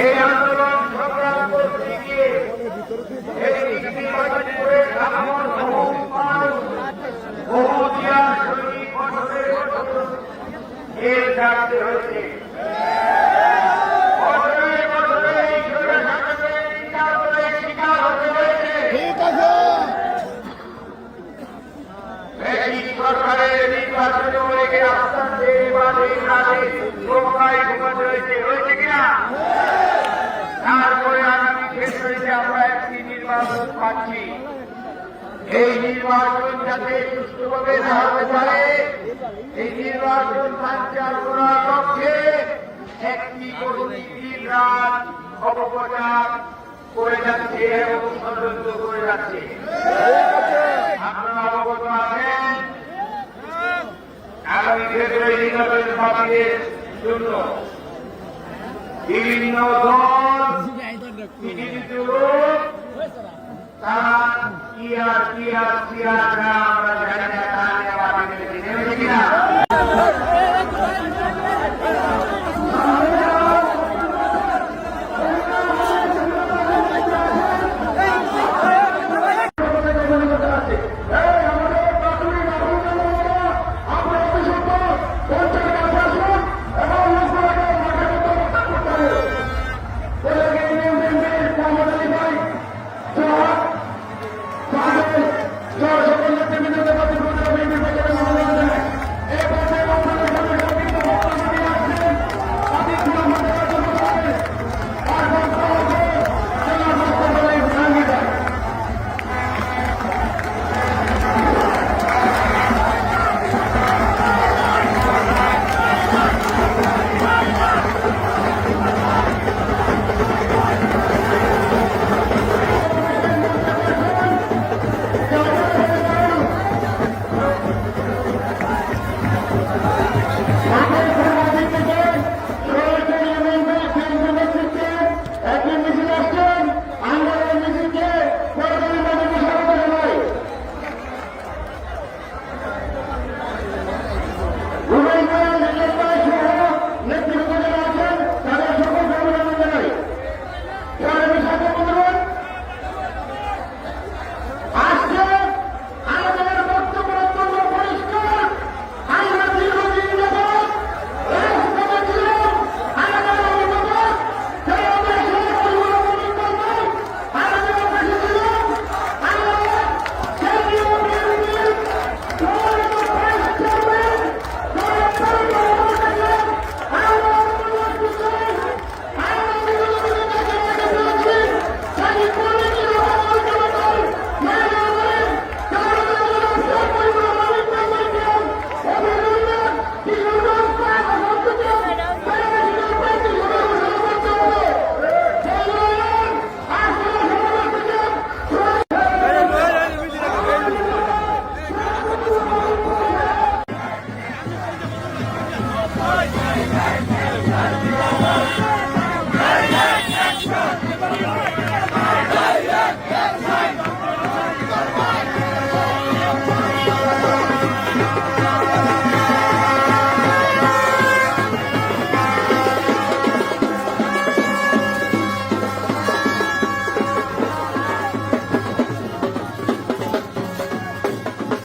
এই আন্দোলন সংগ্রাম করতে গিয়ে এই নির্বাচনের আমার বহুমান বহু দিয়া শহীদ বছরের এর ডাকতে হয়েছে বছরে বছরে এই ছোট শাসকের নির্যাতনের শিকার হতে হয়েছে ব্রিটিশ সরকারের নির্বাচনে অনেকে আস্থান দেবে বা দেবে না দেবে প্রকায় ঘুমাতে হয়েছে হয়েছে কিনা তারপরে আগামী ফেব্রুয়ারিতে আমরা একটি নির্বাচন পাচ্ছি এই নির্বাচন যাতে সুষ্ঠুভাবে না হতে পারে, এই নির্বাচন সঞ্চার করার লক্ষ্যে একটি দিন রাত অপপ্রচার করে যাচ্ছে এবং ষড়যন্ত্র করে যাচ্ছে। আপনারা অবগত আছেন? আগামী ফেব্রুয়ারি নির্বাচন বাতিলের জন্য বিভিন্ন দল কিছু লোক তারা কি আর কি আর কি আর না আমরা জানি না